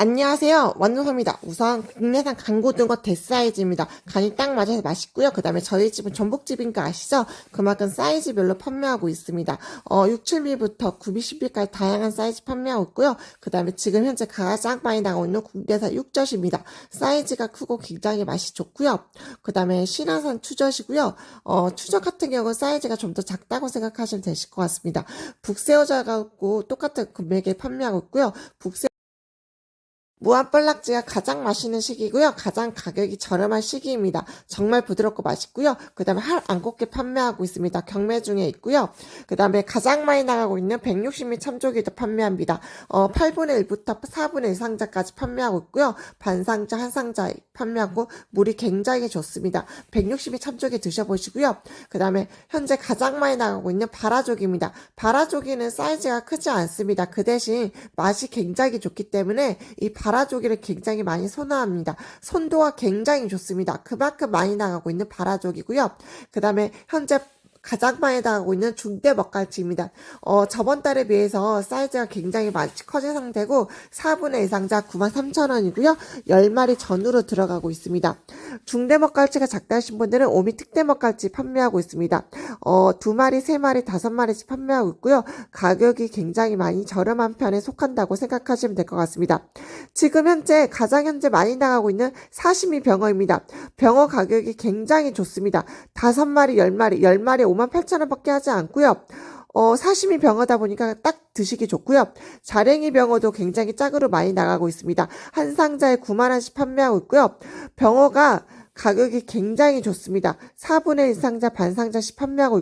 안녕하세요. 원노소입니다. 우선 국내산 강고등어 대사이즈입니다. 간이 딱 맞아서 맛있고요. 그 다음에 저희 집은 전복집인 거 아시죠? 그만큼 사이즈별로 판매하고 있습니다. 어, 6, 7미부터 9미, 10미까지 다양한 사이즈 판매하고 있고요. 그 다음에 지금 현재 가장 많이 나오고 있는 국내산 육젓입니다. 사이즈가 크고 굉장히 맛이 좋고요. 그 다음에 신화산 추젓이고요. 어, 추젓 같은 경우는 사이즈가 좀 더 작다고 생각하시면 되실 것 같습니다. 북새우젓하고 똑같은 금액에 판매하고 있고요. 북새 무한뻘락지가 가장 맛있는 시기고요. 가장 가격이 저렴한 시기입니다. 정말 부드럽고 맛있고요. 그 다음에 할 안 곱게 판매하고 있습니다. 경매 중에 있고요. 그 다음에 가장 많이 나가고 있는 160미 참조기도 판매합니다. 어, 8분의 1부터 4분의 1 상자까지 판매하고 있고요. 반상자, 한 상자 판매하고 물이 굉장히 좋습니다. 160미 참조기 드셔보시고요. 그 다음에 현재 가장 많이 나가고 있는 바라조기입니다. 바라조기는 사이즈가 크지 않습니다. 그 대신 맛이 굉장히 좋기 때문에 이바 라조기를 굉장히 많이 선호합니다. 손도가 굉장히 좋습니다. 그만큼 많이 나가고 있는 바라조기고요. 그 다음에 현재 가장 많이 나가고 있는 중대 먹갈치입니다. 어, 저번 달에 비해서 사이즈가 굉장히 많이 커진 상태고 4분의 1 상자 93,000원이고요. 10마리 전으로 들어가고 있습니다. 중대 먹갈치가 작다 하신 분들은 오미 특대 먹갈치 판매하고 있습니다. 어, 2마리, 3마리, 5마리씩 판매하고 있고요. 가격이 굉장히 많이 저렴한 편에 속한다고 생각하시면 될 것 같습니다. 지금 현재 가장 현재 많이 나가고 있는 사시미 병어입니다. 병어 가격이 굉장히 좋습니다. 5마리, 10마리, 10마리 5만 8천 원밖에 하지 않고요. 어, 사시미 병어다 보니까 딱 드시기 좋고요. 자랭이 병어도 굉장히 짝으로 많이 나가고 있습니다. 한 상자에 9만 원씩 판매하고 있고요. 병어가 가격이 굉장히 좋습니다. 4분의 1 상자, 반 상자씩 판매하고